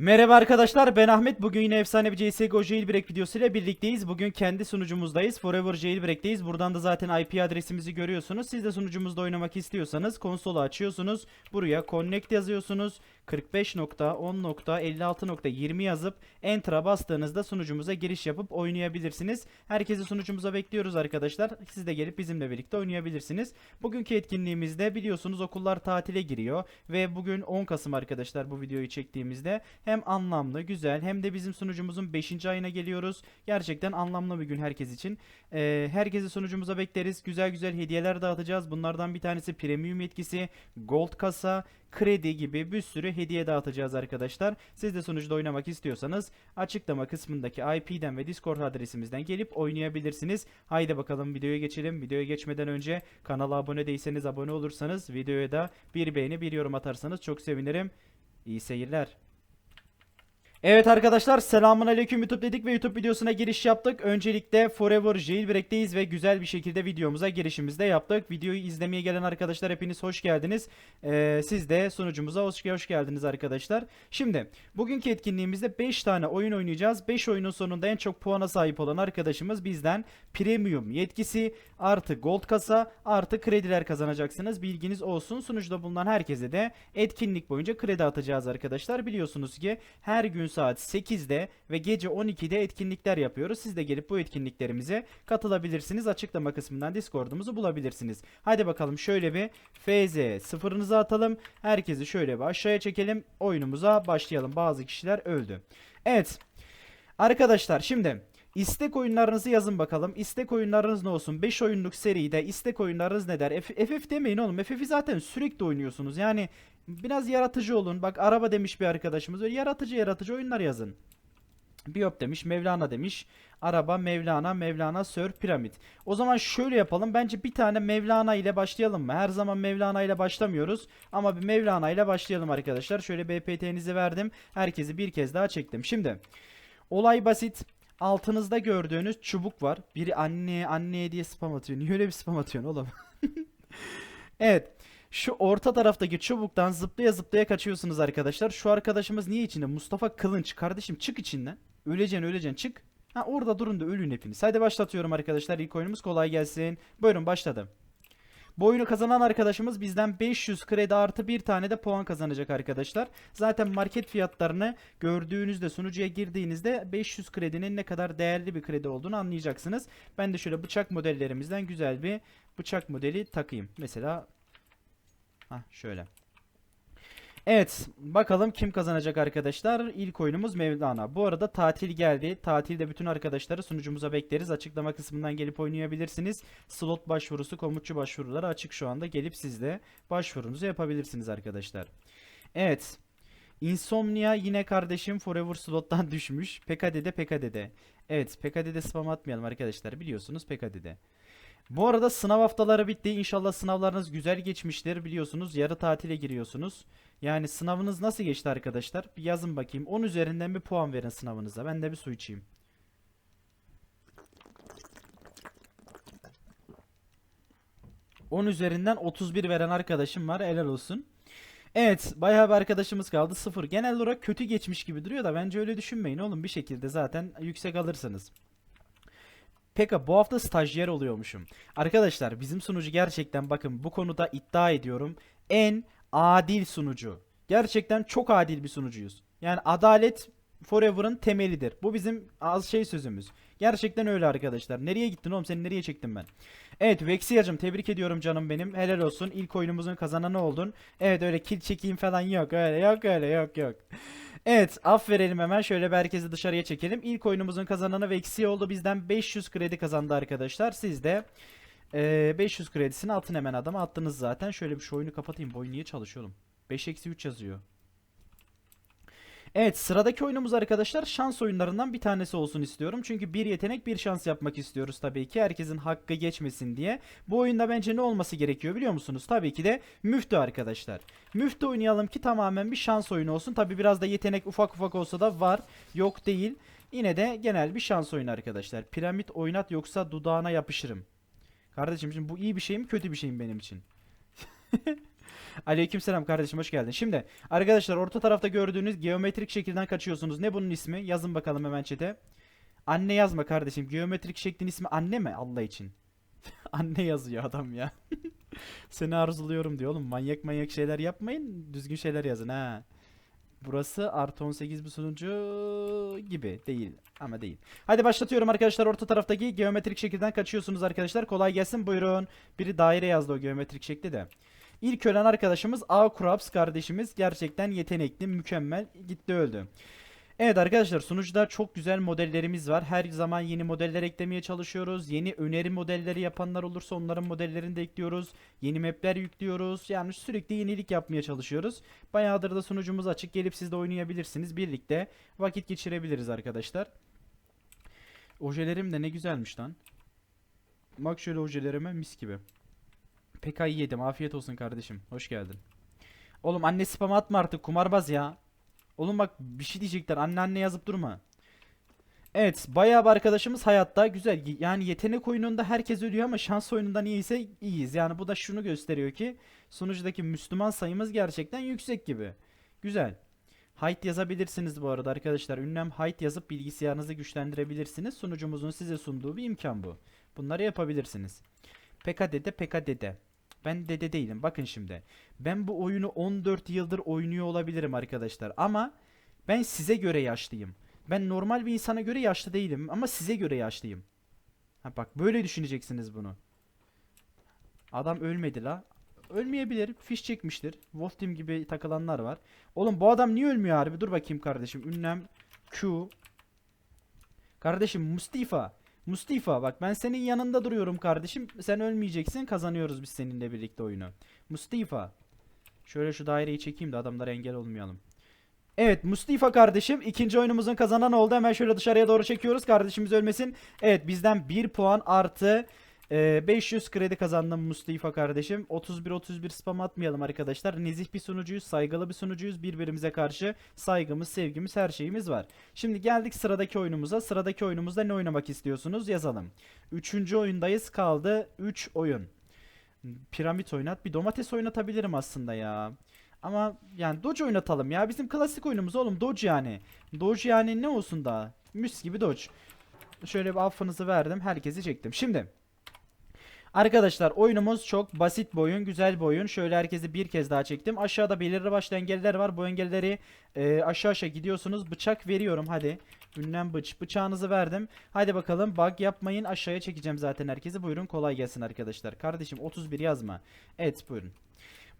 Merhaba arkadaşlar ben Ahmet. Bugün yine efsane bir CSGO Jailbreak videosuyla birlikteyiz. Bugün kendi sunucumuzdayız. Forever Jailbreak'teyiz. Buradan da zaten IP adresimizi görüyorsunuz. Siz de sunucumuzda oynamak istiyorsanız konsolu açıyorsunuz. Buraya connect yazıyorsunuz. 45.10.56.20 yazıp Enter'a bastığınızda sunucumuza giriş yapıp oynayabilirsiniz. Herkesi sunucumuza bekliyoruz arkadaşlar. Siz de gelip bizimle birlikte oynayabilirsiniz. Bugünkü etkinliğimizde biliyorsunuz okullar tatile giriyor ve bugün 10 Kasım arkadaşlar bu videoyu çektiğimizde hem anlamlı, güzel hem de bizim sunucumuzun 5. ayına geliyoruz. Gerçekten anlamlı bir gün herkes için. Ee, herkesi sunucumuza bekleriz. Güzel güzel hediyeler dağıtacağız. Bunlardan bir tanesi premium yetkisi, gold kasa, kredi gibi bir sürü hediye dağıtacağız arkadaşlar. Siz de sunucuda oynamak istiyorsanız açıklama kısmındaki IP'den ve Discord adresimizden gelip oynayabilirsiniz. Haydi bakalım videoya geçelim. Videoya geçmeden önce kanala abone değilseniz abone olursanız videoya da bir beğeni bir yorum atarsanız çok sevinirim. İyi seyirler. Evet arkadaşlar selamun aleyküm YouTube dedik ve YouTube videosuna giriş yaptık. Öncelikle Forever Jailbreak'teyiz ve güzel bir şekilde videomuza girişimizi de yaptık. Videoyu izlemeye gelen arkadaşlar hepiniz hoş geldiniz. Ee, siz de sunucumuza hoş, hoş geldiniz arkadaşlar. Şimdi bugünkü etkinliğimizde 5 tane oyun oynayacağız. 5 oyunun sonunda en çok puana sahip olan arkadaşımız bizden premium yetkisi artı gold kasa artı krediler kazanacaksınız. Bilginiz olsun. Sunucuda bulunan herkese de etkinlik boyunca kredi atacağız arkadaşlar. Biliyorsunuz ki her gün saat 8'de ve gece 12'de etkinlikler yapıyoruz. Siz de gelip bu etkinliklerimize katılabilirsiniz. Açıklama kısmından Discord'umuzu bulabilirsiniz. Hadi bakalım şöyle bir FZ sıfırınızı atalım. Herkesi şöyle bir aşağıya çekelim. Oyunumuza başlayalım. Bazı kişiler öldü. Evet. Arkadaşlar şimdi istek oyunlarınızı yazın bakalım. İstek oyunlarınız ne olsun? 5 oyunluk seride istek oyunlarınız ne der? F- FF demeyin oğlum. FF'i zaten sürekli oynuyorsunuz. Yani biraz yaratıcı olun. Bak araba demiş bir arkadaşımız. Öyle yaratıcı yaratıcı oyunlar yazın. Biyop demiş, Mevlana demiş. Araba, Mevlana, Mevlana, Sör, Piramit. O zaman şöyle yapalım. Bence bir tane Mevlana ile başlayalım mı? Her zaman Mevlana ile başlamıyoruz. Ama bir Mevlana ile başlayalım arkadaşlar. Şöyle BPT'nizi verdim. Herkesi bir kez daha çektim. Şimdi olay basit. Altınızda gördüğünüz çubuk var. Biri anne anne diye spam atıyor. Niye öyle bir spam atıyorsun oğlum? evet. Şu orta taraftaki çubuktan zıplaya zıplaya kaçıyorsunuz arkadaşlar. Şu arkadaşımız niye içinde? Mustafa Kılınç. Kardeşim çık içinden. Öleceksin öleceksin çık. Ha orada durun da ölün hepiniz. Hadi başlatıyorum arkadaşlar. İlk oyunumuz kolay gelsin. Buyurun başladım. Bu oyunu kazanan arkadaşımız bizden 500 kredi artı bir tane de puan kazanacak arkadaşlar. Zaten market fiyatlarını gördüğünüzde sunucuya girdiğinizde 500 kredinin ne kadar değerli bir kredi olduğunu anlayacaksınız. Ben de şöyle bıçak modellerimizden güzel bir bıçak modeli takayım. Mesela Hah şöyle. Evet bakalım kim kazanacak arkadaşlar. İlk oyunumuz Mevlana. Bu arada tatil geldi. Tatilde bütün arkadaşları sunucumuza bekleriz. Açıklama kısmından gelip oynayabilirsiniz. Slot başvurusu, komutçu başvuruları açık şu anda. Gelip siz de başvurunuzu yapabilirsiniz arkadaşlar. Evet. Insomnia yine kardeşim Forever Slot'tan düşmüş. PKD'de PKD'de. Evet PKD'de spam atmayalım arkadaşlar. Biliyorsunuz PKD'de. Bu arada sınav haftaları bitti. İnşallah sınavlarınız güzel geçmiştir. Biliyorsunuz yarı tatile giriyorsunuz. Yani sınavınız nasıl geçti arkadaşlar? Bir yazın bakayım. 10 üzerinden bir puan verin sınavınıza. Ben de bir su içeyim. ...10 üzerinden 31 veren arkadaşım var. Helal olsun. Evet bayağı bir arkadaşımız kaldı. 0. Genel olarak kötü geçmiş gibi duruyor da... ...bence öyle düşünmeyin oğlum. Bir şekilde zaten yüksek alırsınız. Peka bu hafta stajyer oluyormuşum. Arkadaşlar bizim sunucu gerçekten bakın bu konuda iddia ediyorum en adil sunucu. Gerçekten çok adil bir sunucuyuz. Yani adalet Forever'ın temelidir. Bu bizim az şey sözümüz. Gerçekten öyle arkadaşlar. Nereye gittin oğlum? Seni nereye çektim ben? Evet Vexiyacım tebrik ediyorum canım benim. Helal olsun. İlk oyunumuzun kazananı oldun. Evet öyle kill çekeyim falan yok. Öyle yok öyle yok yok. Evet aferin hemen şöyle bir herkesi dışarıya çekelim. İlk oyunumuzun kazananı Vexi oldu. Bizden 500 kredi kazandı arkadaşlar. Siz de eee, 500 kredisini atın hemen adama attınız zaten. Şöyle bir şu oyunu kapatayım. Bu niye çalışıyor oğlum? 5 eksi 3 yazıyor. Evet sıradaki oyunumuz arkadaşlar şans oyunlarından bir tanesi olsun istiyorum. Çünkü bir yetenek bir şans yapmak istiyoruz tabii ki. Herkesin hakkı geçmesin diye. Bu oyunda bence ne olması gerekiyor biliyor musunuz? Tabii ki de müftü arkadaşlar. Müftü oynayalım ki tamamen bir şans oyunu olsun. Tabii biraz da yetenek ufak ufak olsa da var. Yok değil. Yine de genel bir şans oyunu arkadaşlar. Piramit oynat yoksa dudağına yapışırım. Kardeşim şimdi bu iyi bir şey mi kötü bir şey mi benim için? Aleykümselam kardeşim hoş geldin. Şimdi arkadaşlar orta tarafta gördüğünüz geometrik şekilden kaçıyorsunuz. Ne bunun ismi? Yazın bakalım hemen chat'e. Anne yazma kardeşim. Geometrik şeklin ismi anne mi Allah için? anne yazıyor adam ya. Seni arzuluyorum diyor oğlum. Manyak manyak şeyler yapmayın. Düzgün şeyler yazın ha. Burası artı 18 bir sunucu gibi değil ama değil. Hadi başlatıyorum arkadaşlar. Orta taraftaki geometrik şekilden kaçıyorsunuz arkadaşlar. Kolay gelsin buyurun. Biri daire yazdı o geometrik şekli de. İlk ölen arkadaşımız A. Kuraps kardeşimiz. Gerçekten yetenekli, mükemmel. Gitti öldü. Evet arkadaşlar sunucuda çok güzel modellerimiz var. Her zaman yeni modeller eklemeye çalışıyoruz. Yeni öneri modelleri yapanlar olursa onların modellerini de ekliyoruz. Yeni mapler yüklüyoruz. Yani sürekli yenilik yapmaya çalışıyoruz. Bayağıdır da sunucumuz açık. Gelip siz de oynayabilirsiniz. Birlikte vakit geçirebiliriz arkadaşlar. Ojelerim de ne güzelmiş lan. Bak şöyle ojelerime mis gibi. PK'yı yedim. Afiyet olsun kardeşim. Hoş geldin. Oğlum anne spam atma artık kumarbaz ya. Oğlum bak bir şey diyecekler. Anne anne yazıp durma. Evet bayağı bir arkadaşımız hayatta güzel. Yani yetenek oyununda herkes ölüyor ama şans oyununda niyeyse iyiyiz. Yani bu da şunu gösteriyor ki sunucudaki Müslüman sayımız gerçekten yüksek gibi. Güzel. Height yazabilirsiniz bu arada arkadaşlar. Ünlem height yazıp bilgisayarınızı güçlendirebilirsiniz. Sunucumuzun size sunduğu bir imkan bu. Bunları yapabilirsiniz. Peka dede. Ben dede değilim. Bakın şimdi. Ben bu oyunu 14 yıldır oynuyor olabilirim arkadaşlar. Ama ben size göre yaşlıyım. Ben normal bir insana göre yaşlı değilim ama size göre yaşlıyım. Ha bak böyle düşüneceksiniz bunu. Adam ölmedi la. Ölmeyebilir. Fiş çekmiştir. Wolf Team gibi takılanlar var. Oğlum bu adam niye ölmüyor harbi? Dur bakayım kardeşim. Ünlem Q. Kardeşim Mustafa. Mustafa bak ben senin yanında duruyorum kardeşim. Sen ölmeyeceksin. Kazanıyoruz biz seninle birlikte oyunu. Mustafa. Şöyle şu daireyi çekeyim de adamlara engel olmayalım. Evet Mustafa kardeşim ikinci oyunumuzun kazananı oldu. Hemen şöyle dışarıya doğru çekiyoruz. Kardeşimiz ölmesin. Evet bizden 1 puan artı e, 500 kredi kazandım Mustafa kardeşim. 31-31 spam atmayalım arkadaşlar. Nezih bir sunucuyuz, saygılı bir sunucuyuz. Birbirimize karşı saygımız, sevgimiz, her şeyimiz var. Şimdi geldik sıradaki oyunumuza. Sıradaki oyunumuzda ne oynamak istiyorsunuz? Yazalım. Üçüncü oyundayız. Kaldı 3 oyun. Piramit oynat. Bir domates oynatabilirim aslında ya. Ama yani Doge oynatalım ya. Bizim klasik oyunumuz oğlum Doge yani. Doge yani ne olsun da. Müs gibi Doge. Şöyle bir affınızı verdim. Herkesi çektim. Şimdi. Arkadaşlar oyunumuz çok basit bir oyun. Güzel bir oyun. Şöyle herkesi bir kez daha çektim. Aşağıda belirli başlı engeller var. Bu engelleri e, aşağı aşağı gidiyorsunuz. Bıçak veriyorum hadi. Ünlem bıç. Bıçağınızı verdim. Hadi bakalım bug yapmayın. Aşağıya çekeceğim zaten herkesi. Buyurun kolay gelsin arkadaşlar. Kardeşim 31 yazma. Evet buyurun.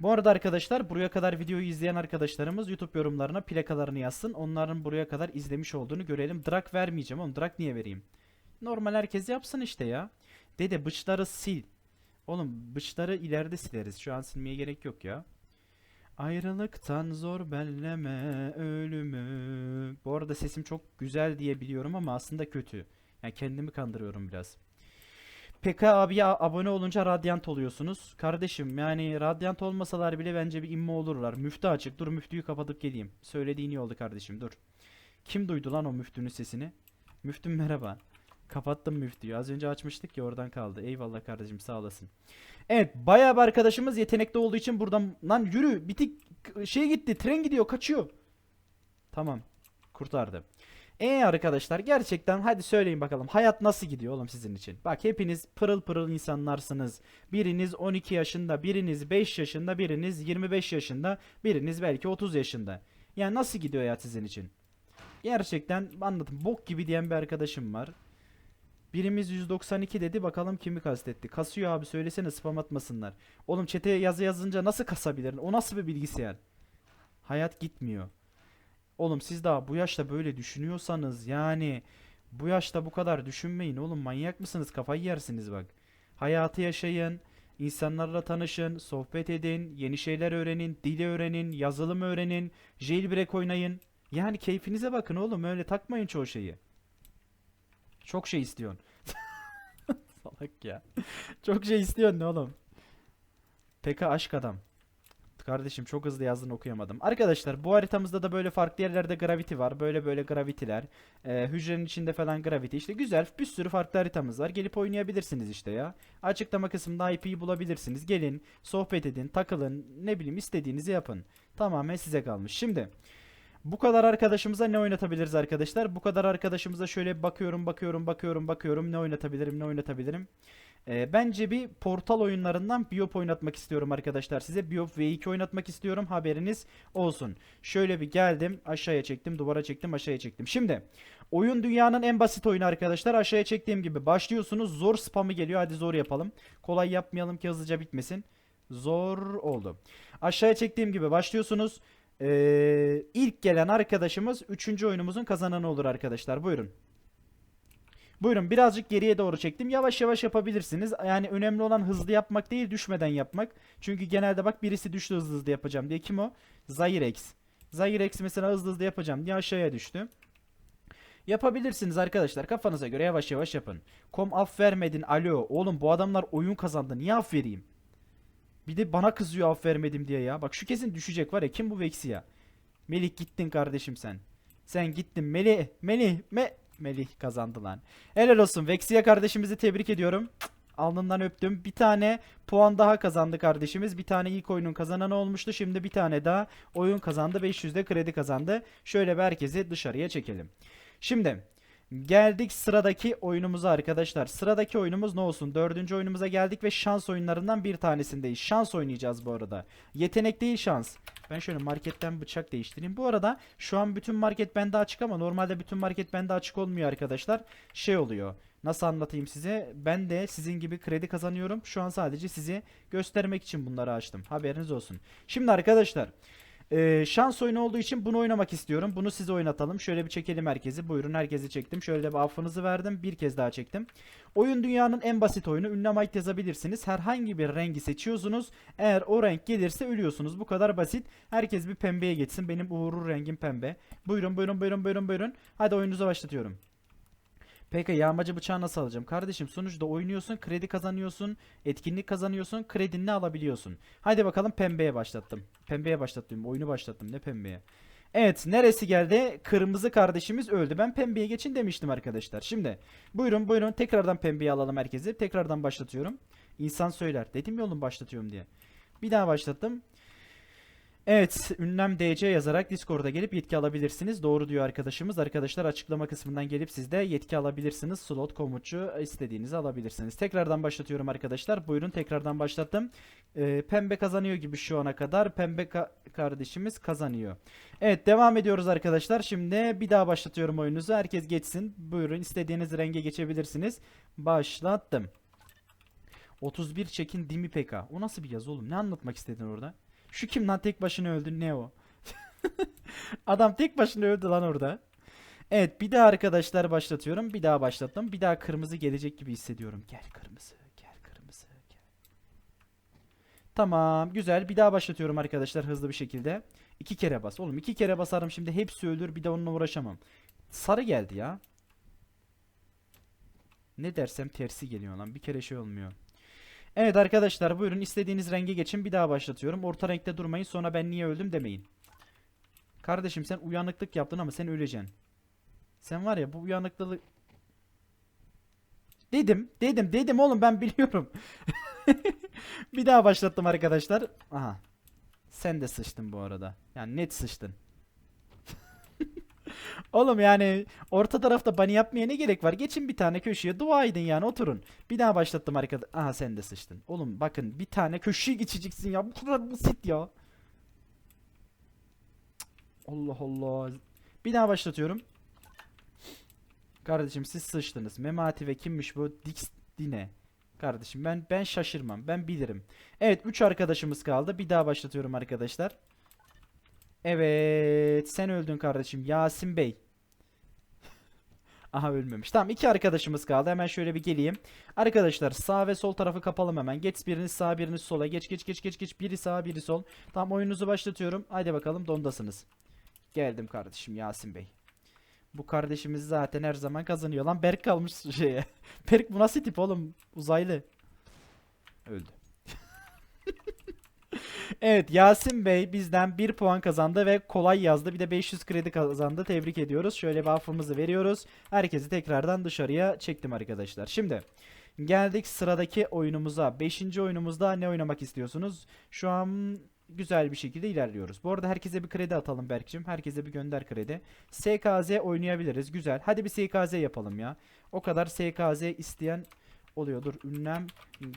Bu arada arkadaşlar buraya kadar videoyu izleyen arkadaşlarımız YouTube yorumlarına plakalarını yazsın. Onların buraya kadar izlemiş olduğunu görelim. Drag vermeyeceğim oğlum. Drag niye vereyim? Normal herkes yapsın işte ya. Dede bıçları sil. Oğlum bıçları ileride sileriz. Şu an silmeye gerek yok ya. Ayrılıktan zor belleme ölümü. Bu arada sesim çok güzel diye biliyorum ama aslında kötü. Yani kendimi kandırıyorum biraz. PK abiye abone olunca radyant oluyorsunuz. Kardeşim yani radyant olmasalar bile bence bir immo olurlar. Müftü açık. Dur müftüyü kapatıp geleyim. Söylediğin iyi oldu kardeşim dur. Kim duydu lan o müftünün sesini? Müftüm merhaba. Kapattım müftüyü. Az önce açmıştık ya oradan kaldı. Eyvallah kardeşim sağ olasın. Evet bayağı bir arkadaşımız yetenekli olduğu için buradan lan yürü bitik şey gitti tren gidiyor kaçıyor. Tamam kurtardı. Ee arkadaşlar gerçekten hadi söyleyin bakalım hayat nasıl gidiyor oğlum sizin için? Bak hepiniz pırıl pırıl insanlarsınız. Biriniz 12 yaşında, biriniz 5 yaşında, biriniz 25 yaşında, biriniz belki 30 yaşında. Yani nasıl gidiyor hayat sizin için? Gerçekten anlatın bok gibi diyen bir arkadaşım var. Birimiz 192 dedi bakalım kimi kastetti. Kasıyor abi söylesene spam atmasınlar. Oğlum çeteye yazı yazınca nasıl kasabilir? O nasıl bir bilgisayar? Hayat gitmiyor. Oğlum siz daha bu yaşta böyle düşünüyorsanız yani bu yaşta bu kadar düşünmeyin oğlum manyak mısınız kafayı yersiniz bak. Hayatı yaşayın, insanlarla tanışın, sohbet edin, yeni şeyler öğrenin, dili öğrenin, yazılım öğrenin, jailbreak oynayın. Yani keyfinize bakın oğlum öyle takmayın çoğu şeyi. Çok şey istiyorsun. Salak ya. Çok şey istiyorsun ne oğlum? Peka aşk adam. Kardeşim çok hızlı yazdın okuyamadım. Arkadaşlar bu haritamızda da böyle farklı yerlerde gravity var. Böyle böyle gravitiler. Ee, hücrenin içinde falan gravity. İşte güzel bir sürü farklı haritamız var. Gelip oynayabilirsiniz işte ya. Açıklama kısmında IP'yi bulabilirsiniz. Gelin sohbet edin takılın ne bileyim istediğinizi yapın. Tamamen size kalmış. Şimdi bu kadar arkadaşımıza ne oynatabiliriz arkadaşlar? Bu kadar arkadaşımıza şöyle bakıyorum bakıyorum bakıyorum bakıyorum ne oynatabilirim ne oynatabilirim. Ee, bence bir portal oyunlarından Biop oynatmak istiyorum arkadaşlar size. Biop V2 oynatmak istiyorum haberiniz olsun. Şöyle bir geldim aşağıya çektim duvara çektim aşağıya çektim. Şimdi oyun dünyanın en basit oyunu arkadaşlar. Aşağıya çektiğim gibi başlıyorsunuz zor spamı geliyor hadi zor yapalım. Kolay yapmayalım ki hızlıca bitmesin. Zor oldu. Aşağıya çektiğim gibi başlıyorsunuz. Ee, ilk gelen arkadaşımız 3. oyunumuzun kazananı olur arkadaşlar. Buyurun. Buyurun birazcık geriye doğru çektim. Yavaş yavaş yapabilirsiniz. Yani önemli olan hızlı yapmak değil düşmeden yapmak. Çünkü genelde bak birisi düştü hızlı hızlı yapacağım diye. Kim o? Zyrex. Zyrex mesela hızlı hızlı yapacağım diye aşağıya düştü. Yapabilirsiniz arkadaşlar. Kafanıza göre yavaş yavaş yapın. Kom af vermedin. Alo. Oğlum bu adamlar oyun kazandı. Niye af vereyim? Bir de bana kızıyor af vermedim diye ya. Bak şu kesin düşecek var ya. Kim bu Vex'i ya? Melih gittin kardeşim sen. Sen gittin Melih. Melih. Me Melih kazandı lan. Helal olsun. Vexiye kardeşimizi tebrik ediyorum. Alnından öptüm. Bir tane puan daha kazandı kardeşimiz. Bir tane ilk oyunun kazananı olmuştu. Şimdi bir tane daha oyun kazandı. 500'de kredi kazandı. Şöyle bir herkesi dışarıya çekelim. Şimdi geldik sıradaki oyunumuza arkadaşlar. Sıradaki oyunumuz ne olsun? Dördüncü oyunumuza geldik ve şans oyunlarından bir tanesindeyiz. Şans oynayacağız bu arada. Yetenek değil şans. Ben şöyle marketten bıçak değiştireyim. Bu arada şu an bütün market bende açık ama normalde bütün market bende açık olmuyor arkadaşlar. Şey oluyor. Nasıl anlatayım size? Ben de sizin gibi kredi kazanıyorum. Şu an sadece sizi göstermek için bunları açtım. Haberiniz olsun. Şimdi arkadaşlar ee, şans oyunu olduğu için bunu oynamak istiyorum. Bunu size oynatalım. Şöyle bir çekelim herkesi. Buyurun herkesi çektim. Şöyle bir affınızı verdim. Bir kez daha çektim. Oyun dünyanın en basit oyunu. Ünlemite yazabilirsiniz. Herhangi bir rengi seçiyorsunuz. Eğer o renk gelirse ölüyorsunuz. Bu kadar basit. Herkes bir pembeye geçsin. Benim uğurlu rengim pembe. Buyurun buyurun buyurun buyurun buyurun. Hadi oyununuza başlatıyorum. Peki yağmacı bıçağı nasıl alacağım? Kardeşim sonuçta oynuyorsun, kredi kazanıyorsun, etkinlik kazanıyorsun, kredini alabiliyorsun. Hadi bakalım pembeye başlattım. Pembeye başlattım. Oyunu başlattım. Ne pembeye? Evet neresi geldi? Kırmızı kardeşimiz öldü. Ben pembeye geçin demiştim arkadaşlar. Şimdi buyurun buyurun tekrardan pembeye alalım herkesi. Tekrardan başlatıyorum. İnsan söyler. Dedim ya oğlum başlatıyorum diye. Bir daha başlattım. Evet, ünlem DC yazarak Discord'a gelip yetki alabilirsiniz. Doğru diyor arkadaşımız. Arkadaşlar açıklama kısmından gelip siz de yetki alabilirsiniz. Slot komutçu istediğinizi alabilirsiniz. Tekrardan başlatıyorum arkadaşlar. Buyurun tekrardan başlattım. Ee, pembe kazanıyor gibi şu ana kadar. Pembe ka- kardeşimiz kazanıyor. Evet devam ediyoruz arkadaşlar. Şimdi bir daha başlatıyorum oyununuzu. Herkes geçsin. Buyurun istediğiniz renge geçebilirsiniz. Başlattım. 31 çekin Dimi Peka. O nasıl bir yazı oğlum? Ne anlatmak istedin orada? Şu kim lan tek başına öldü ne o? Adam tek başına öldü lan orada. Evet bir daha arkadaşlar başlatıyorum. Bir daha başlattım. Bir daha kırmızı gelecek gibi hissediyorum. Gel kırmızı. Gel kırmızı. Gel. Tamam güzel. Bir daha başlatıyorum arkadaşlar hızlı bir şekilde. İki kere bas. Oğlum iki kere basarım şimdi hepsi ölür. Bir de onunla uğraşamam. Sarı geldi ya. Ne dersem tersi geliyor lan. Bir kere şey olmuyor. Evet arkadaşlar buyurun istediğiniz renge geçin bir daha başlatıyorum. Orta renkte durmayın sonra ben niye öldüm demeyin. Kardeşim sen uyanıklık yaptın ama sen öleceksin. Sen var ya bu uyanıklılık... Dedim dedim dedim oğlum ben biliyorum. bir daha başlattım arkadaşlar. Aha. Sen de sıçtın bu arada. Yani net sıçtın. Oğlum yani orta tarafta bunny yapmaya ne gerek var? Geçin bir tane köşeye dua edin yani oturun. Bir daha başlattım arkadaş. Aha sen de sıçtın. Oğlum bakın bir tane köşeye geçeceksin ya. Bu kadar basit ya. Allah Allah. Bir daha başlatıyorum. Kardeşim siz sıçtınız. Memati ve kimmiş bu? Dix Dine. Kardeşim ben ben şaşırmam. Ben bilirim. Evet 3 arkadaşımız kaldı. Bir daha başlatıyorum arkadaşlar. Evet sen öldün kardeşim Yasin Bey. Aha ölmemiş. Tamam iki arkadaşımız kaldı. Hemen şöyle bir geleyim. Arkadaşlar sağ ve sol tarafı kapalım hemen. Geç biriniz sağ biriniz sola. Geç geç geç geç geç. Biri sağ biri sol. Tamam oyununuzu başlatıyorum. Haydi bakalım dondasınız. Geldim kardeşim Yasin Bey. Bu kardeşimiz zaten her zaman kazanıyor. Lan Berk kalmış şeye. Berk bu nasıl tip oğlum? Uzaylı. Öldü. Evet Yasin Bey bizden 1 puan kazandı ve kolay yazdı. Bir de 500 kredi kazandı. Tebrik ediyoruz. Şöyle bir affımızı veriyoruz. Herkesi tekrardan dışarıya çektim arkadaşlar. Şimdi geldik sıradaki oyunumuza. 5. oyunumuzda ne oynamak istiyorsunuz? Şu an güzel bir şekilde ilerliyoruz. Bu arada herkese bir kredi atalım Berk'cim. Herkese bir gönder kredi. SKZ oynayabiliriz. Güzel. Hadi bir SKZ yapalım ya. O kadar SKZ isteyen oluyordur. Ünlem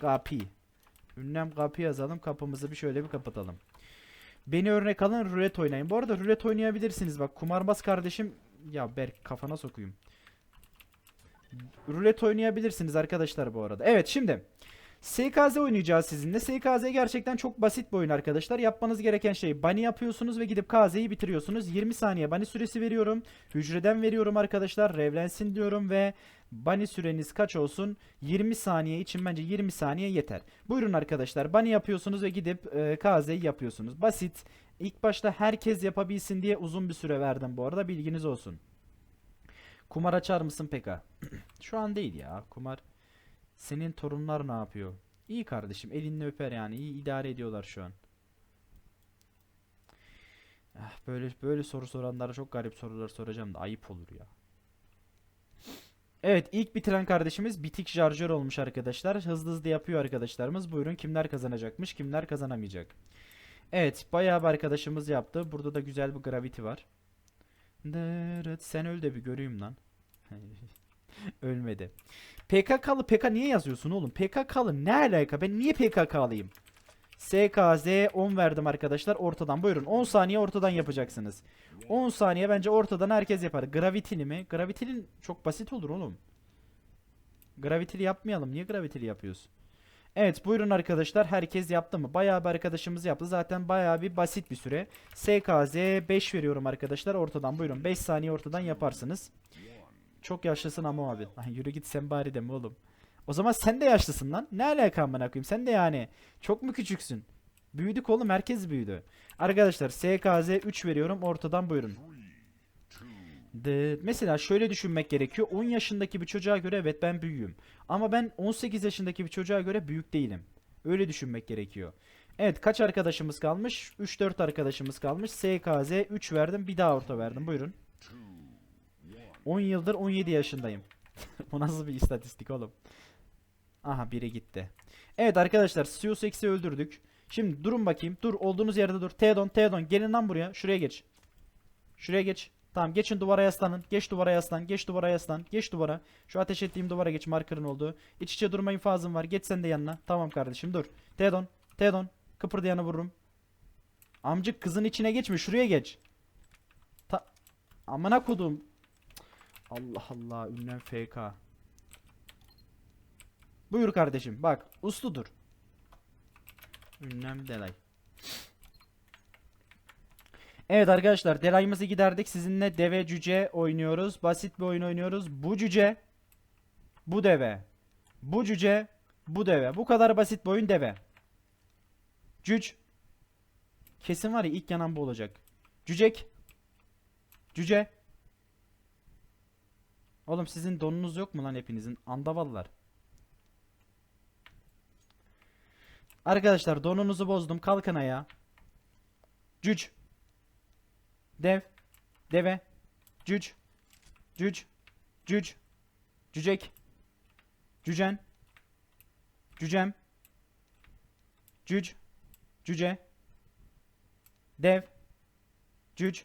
Gapi. Ünlem Gapi yazalım. Kapımızı bir şöyle bir kapatalım. Beni örnek alın rulet oynayın. Bu arada rulet oynayabilirsiniz. Bak kumarbaz kardeşim. Ya Berk kafana sokuyum. Rulet oynayabilirsiniz arkadaşlar bu arada. Evet şimdi. SKZ oynayacağız sizinle. SKZ gerçekten çok basit bir oyun arkadaşlar. Yapmanız gereken şey bunny yapıyorsunuz ve gidip KZ'yi bitiriyorsunuz. 20 saniye bunny süresi veriyorum. Hücreden veriyorum arkadaşlar. Revlensin diyorum ve bunny süreniz kaç olsun? 20 saniye için bence 20 saniye yeter. Buyurun arkadaşlar. Bunny yapıyorsunuz ve gidip e, KZ'yi yapıyorsunuz. Basit. İlk başta herkes yapabilsin diye uzun bir süre verdim bu arada. Bilginiz olsun. Kumar açar mısın Peka? Şu an değil ya. Kumar senin torunlar ne yapıyor? İyi kardeşim elini öper yani. İyi idare ediyorlar şu an. Ah, böyle böyle soru soranlara çok garip sorular soracağım da ayıp olur ya. Evet ilk bitiren kardeşimiz bitik şarjör olmuş arkadaşlar. Hızlı hızlı yapıyor arkadaşlarımız. Buyurun kimler kazanacakmış kimler kazanamayacak. Evet bayağı bir arkadaşımız yaptı. Burada da güzel bir gravity var. Sen öl de bir göreyim lan. Ölmedi. PKK'lı PK niye yazıyorsun oğlum? PKK'lı ne alaka? Ben niye PKK'lıyım? SKZ 10 verdim arkadaşlar ortadan. Buyurun 10 saniye ortadan yapacaksınız. 10 saniye bence ortadan herkes yapar. Gravity'li mi? Gravity'li çok basit olur oğlum. Gravity'li yapmayalım. Niye Gravity'li yapıyoruz? Evet buyurun arkadaşlar. Herkes yaptı mı? Bayağı bir arkadaşımız yaptı. Zaten bayağı bir basit bir süre. SKZ 5 veriyorum arkadaşlar ortadan. Buyurun 5 saniye ortadan yaparsınız. Çok yaşlısın ama abi. Yürü git sen bari deme oğlum. O zaman sen de yaşlısın lan. Ne alaka amına koyayım? Sen de yani çok mu küçüksün? Büyüdük oğlum herkes büyüdü. Arkadaşlar SKZ 3 veriyorum ortadan buyurun. De, mesela şöyle düşünmek gerekiyor. 10 yaşındaki bir çocuğa göre evet ben büyüğüm. Ama ben 18 yaşındaki bir çocuğa göre büyük değilim. Öyle düşünmek gerekiyor. Evet kaç arkadaşımız kalmış? 3-4 arkadaşımız kalmış. SKZ 3 verdim bir daha orta verdim buyurun. 10 yıldır 17 yaşındayım. Bu nasıl bir istatistik oğlum? Aha biri gitti. Evet arkadaşlar Sius X'i öldürdük. Şimdi durun bakayım. Dur olduğunuz yerde dur. Teodon Teodon gelin lan buraya. Şuraya geç. Şuraya geç. Tamam geçin duvara yaslanın. Geç duvara yaslan. Geç duvara yaslan. Geç duvara. Şu ateş ettiğim duvara geç. Markerın oldu. İç içe durma infazım var. Geç sen de yanına. Tamam kardeşim dur. Teodon. Teodon. Kıpırdayanı vururum. Amcık kızın içine geçme. Şuraya geç. Ta Amına kodum. Allah Allah. Ünlem FK. Buyur kardeşim. Bak. Usludur. Ünlem Delay. Evet arkadaşlar delayımızı giderdik. Sizinle deve cüce oynuyoruz. Basit bir oyun oynuyoruz. Bu cüce. Bu deve. Bu cüce. Bu deve. Bu kadar basit bir oyun deve. Cüc. Kesin var ya ilk yanan bu olacak. Cücek. Cüce. Oğlum sizin donunuz yok mu lan hepinizin? Andavallar. Arkadaşlar donunuzu bozdum. Kalkın ayağa. Cüc. Dev. Deve. Cüc. Cüc. Cüc. Cücek. Cücen. Cücem. Cüc. Cüce. Dev. Cüc.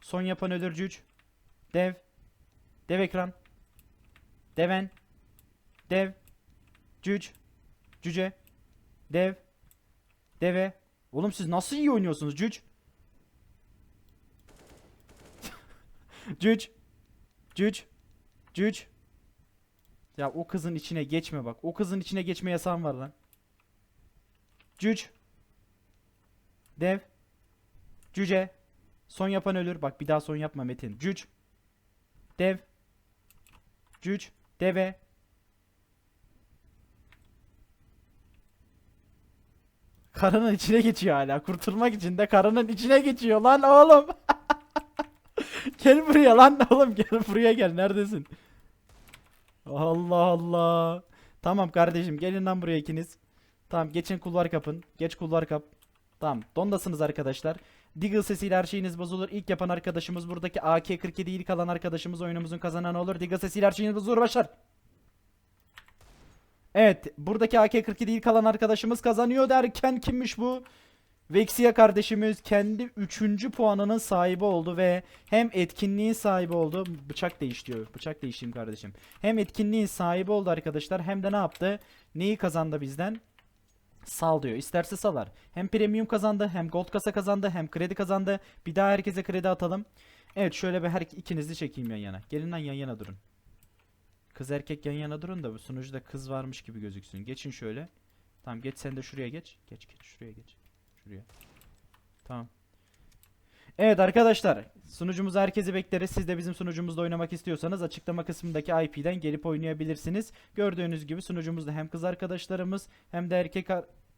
Son yapan ölür cüc. Dev. Dev ekran. Deven. Dev. Cüc. Cüce. Dev. Deve. Oğlum siz nasıl iyi oynuyorsunuz cüc? Cüc. Cüc. Cüc. Ya o kızın içine geçme bak. O kızın içine geçme yasağım var lan. Cüc. Dev. Cüce. Son yapan ölür. Bak bir daha son yapma Metin. Cüc. Dev. Cüc. Deve. Karının içine geçiyor hala. Kurtulmak için de karının içine geçiyor lan oğlum. gel buraya lan oğlum gel buraya gel. Neredesin? Allah Allah. Tamam kardeşim gelin lan buraya ikiniz. Tamam geçin kulvar kapın. Geç kulvar kap. Tamam. Dondasınız arkadaşlar. Deagle sesiyle her şeyiniz bozulur. İlk yapan arkadaşımız buradaki AK-47 ilk alan arkadaşımız oyunumuzun kazananı olur. Deagle sesiyle her şeyiniz bozulur. Başlar. Evet. Buradaki AK-47 ilk alan arkadaşımız kazanıyor derken kimmiş bu? Vexia kardeşimiz kendi 3. puanının sahibi oldu ve hem etkinliğin sahibi oldu. Bıçak değiş diyor. Bıçak değişeyim kardeşim. Hem etkinliğin sahibi oldu arkadaşlar hem de ne yaptı? Neyi kazandı bizden? Sal diyor. İsterse salar. Hem premium kazandı, hem gold kasa kazandı, hem kredi kazandı. Bir daha herkese kredi atalım. Evet şöyle bir her ikinizi çekeyim yan yana. Gelin lan yan yana durun. Kız erkek yan yana durun da bu sunucuda kız varmış gibi gözüksün. Geçin şöyle. Tamam geç sen de şuraya geç. Geç geç şuraya geç. Şuraya. Tamam. Evet arkadaşlar sunucumuzda herkesi bekleriz. Siz de bizim sunucumuzda oynamak istiyorsanız açıklama kısmındaki IP'den gelip oynayabilirsiniz. Gördüğünüz gibi sunucumuzda hem kız arkadaşlarımız hem de erkek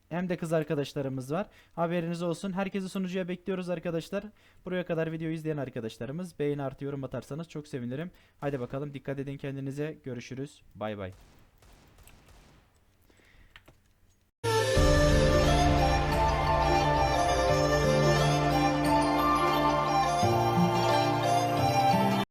hem de kız arkadaşlarımız var. Haberiniz olsun. Herkesi sunucuya bekliyoruz arkadaşlar. Buraya kadar videoyu izleyen arkadaşlarımız beğeni artı yorum atarsanız çok sevinirim. Haydi bakalım dikkat edin kendinize. Görüşürüz. Bay bay.